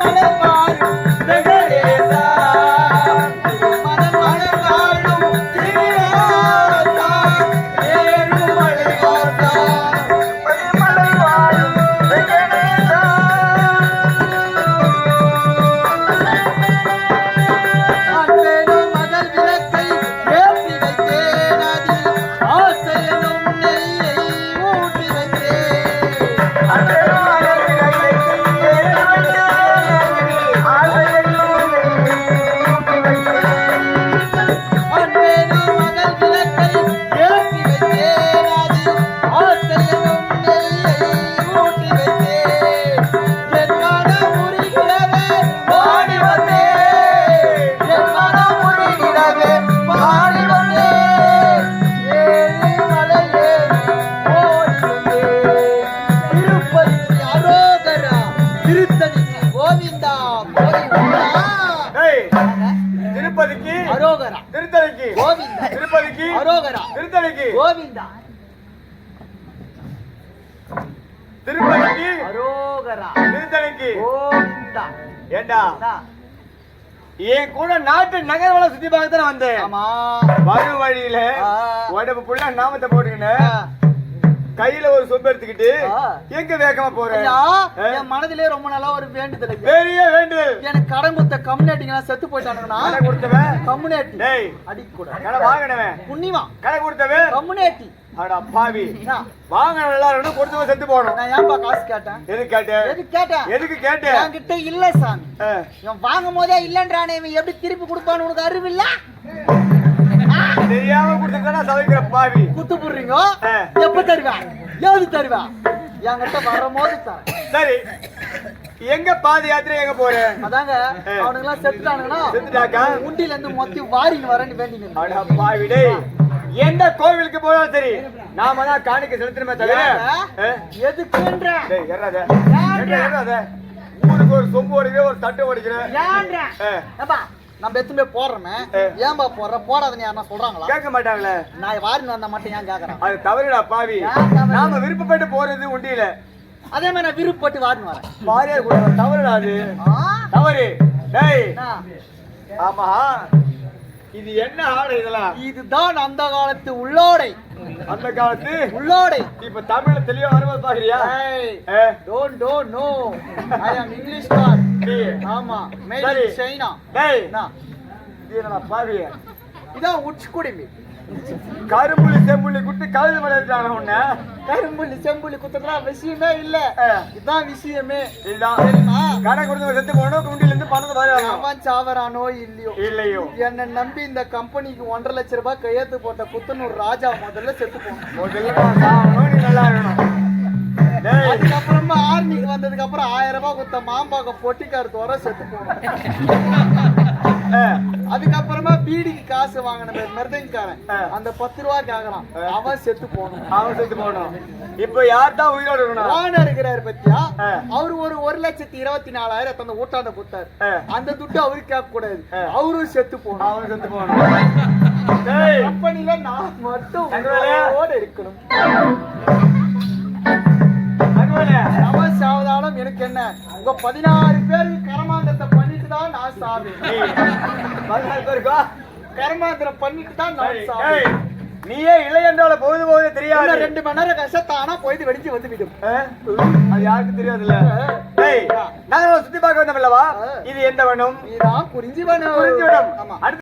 안녕 하. திருத்தணிக்கு கோவிந்தா கோவிந்தா டேய், திருப்பதிக்கு அரோகரா. திருத்தணிக்கு கோவிந்தா. திருப்பதிக்கு அரோகரா. திருத்தணிக்கு கோவிந்தா. திருப்பதிக்கு அரோகரா. திருத்தணிக்கு. கோவிந்தா. ஏண்டா? அண்ணா, என் கூட நாட்டு நகர்வள சுத்தி பார்க்க தான் வந்தேன். வரும் வழியில. உடம்பு புள்ள நாமத்தை போட்டுக்கின்னு. கையில ஒரு சொம்பு எடுத்துக்கிட்டு. எங்க வேகமா போறேன்? என் மனதிலே ரொம்ப நாளா ஒரு வேண்டுதல். பெரிய வேண்டுதல்? எனக்கு கடன் கொடுத்த கம்யூனிட்டிங்கெல்லாம் செத்து போயிட்டானுங்கண்ணா. கடை கொடுத்தவன்? கம்யூனிட்டி. டேய் அடிக்க கூடாது கடை வாங்கினவன்? புண்ணியமா? கடை கொடுத்தவன்? கம்யூனிட்டி. அடா பாவி. வாங்கினவன் எல்லாரும் கொடுத்தவன் செத்து போகணும் நான் ஏன்பா காசு கேட்டேன்? எது கேட்டேன்? எதுக்கு கேட்டேன்? எதுக்கு கேட்டேன்? என்கிட்ட இல்ல சாமி. இவன் வாங்கும் போதே இல்லன்றானே இவன் எப்படி திருப்பி கொடுப்பான்னு உனக்கு அறிவு இல்ல? தெரியாம கொடுத்துட்டா சவைக்கிற பாவி. குத்து போடுறீங்க. எப்ப தருவா? ஏது தருவா? என்கிட்ட வரும்போது தரேன். சரி. எங்க பாத யாத்திரை எங்க போறேன் அதாங்க. அவனுங்க எல்லாம் செத்துட்டானுங்கன்னா செத்துட்டாக்கா? உண்டியில இருந்து மொத்தி வாரின்னு வரேன்னு வேண்டி நின்னு. அடா பாவி டேய். எந்த கோவிலுக்கு போனாலும் சரி நாம தான் காணிக்க செலுத்தணுமே தவிர? எதுக்குன்ற? ஊருக்கு ஒரு சொம்பு ஓடிக்கிற ஒரு தட்டு. ஏப்பா நம்ம எத்தனை போய் போடுறோமே. ஏன்பா போடுற? போடாதன்னு யாருன்னா சொல்றாங்களா? கேட்க மாட்டாங்களே. நான் வாரின்னு வந்தா மட்டும் ஏன் கேக்குறேன் அது தவறுடா பாவி? நாம விருப்பப்பட்டு போறது உண்டியில. அதே மாதிரி நான் விருப்பப்பட்டு வாரின்னு வரேன். பாரியார் கூட தவறுடா அது? தவறு. டேய்? ஆமா இது என்ன ஆடு இதெல்லாம்? இதுதான் அந்த காலத்து உள்ளோடை. அந்த காலத்து? உள்ளோடை. இப்ப தமிழ்ல தெளிவா வரும்போது பாக்குறியா? ஏய், ஏ, don't don't know. I am English star. நீ. ஆமா. சரி. in China. டேய் என்னடா பாவி இதான் உட்குடிமி. கரும்புள்ளி செம்புள்ளி குட்டு கழுது இருக்காங்க உன்ன. கரும்புள்ளி செம்புள்ளி குத்துக்கலாம் விஷயமே இல்ல. ஆ. இதான் விஷயமே. இதுதான். கடை கொடுத்து செத்து போகணும் குண்டில இருந்து பணத்தை பாரு அவன் சாவரானோ இல்லையோ? இல்லையோ. என்னை நம்பி இந்த கம்பெனிக்கு ஒன்றரை லட்ச ரூபாய் கையெழுத்து போட்ட குத்தனூர் ராஜா முதல்ல செத்து போனான். முதல்ல நல்லா டேய். அதுக்கப்புறமா ஆர்மிக்கு வந்ததுக்கு அப்புறம் ஆயிரம் ரூபாய் குத்த மாம்பாக்க பொட்டிக்கார் தோற செத்து போனான். ஏ, அதுக்கப்புறமா பீடிக்கு காசு வாங்கின மிருதங்காரன். அந்த பத்து ரூபா கேக்குறான் அவன் செத்து போனான் அவன் செத்து போகணும். இப்ப யார் தான் உயிரோடு இருக்கணும்? ஓனர் இருக்கிறாரு பத்தியா. அவரு ஒரு ஒரு லட்சத்தி இருபத்தி நாலாயிரம் அந்த ஊட்டாண்ட கொடுத்தாரு. அந்த துட்டு அவருக்கு கேட்க கூடாது. அவரும் செத்து போனான் அவன் செத்து போகணும். டேய் கம்பெனில நான் மட்டும் இருக்கணும். அவன் சாவதாலும் எனக்கு என்ன? உங்க பதினாறு பேருக்கு தான் நான் சாவேன் நீ பதினாறு பேருக்கா கரமாந்திரம் பண்ணிட்டு தான் நான் டேய், சாவேன். டேய், நீயே இல்லை என்றால போகுது போகுது தெரியாது. ரெண்டு மணி நேரம் கஷ்டத்தானா போயிட்டு வெடிச்சு வந்து விடும்? அது யாருக்கும் தெரியாதுல்ல. நாங்க சுத்தி பார்க்க வந்தோம்லவா இது எந்த வேணும் இதான் புரிஞ்சு வேணும் புரிஞ்சு விடும் ஆமா.